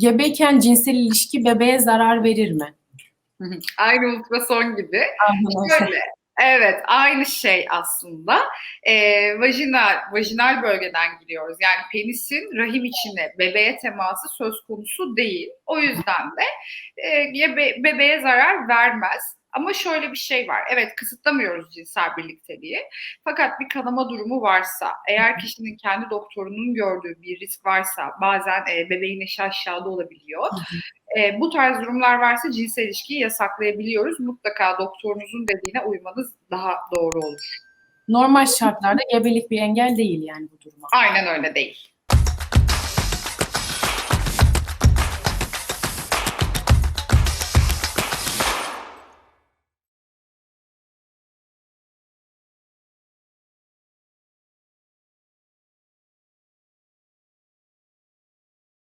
Gebeyken cinsel ilişki bebeğe zarar verir mi? Aynı ultrason gibi. Aynen. Şöyle, evet aynı şey aslında. Ee, vajinal, vajinal bölgeden giriyoruz. Yani penisin rahim içine bebeğe teması söz konusu değil. O yüzden de e, bebeğe zarar vermez. Ama şöyle bir şey var. Evet kısıtlamıyoruz cinsel birlikteliği. Fakat bir kanama durumu varsa, eğer kişinin kendi doktorunun gördüğü bir risk varsa, bazen e, bebeğin eşi aşağıda olabiliyor. E, bu tarz durumlar varsa cinsel ilişkiyi yasaklayabiliyoruz. Mutlaka doktorunuzun dediğine uymanız daha doğru olur. Normal şartlarda gebelik bir engel değil yani bu duruma. Aynen öyle değil.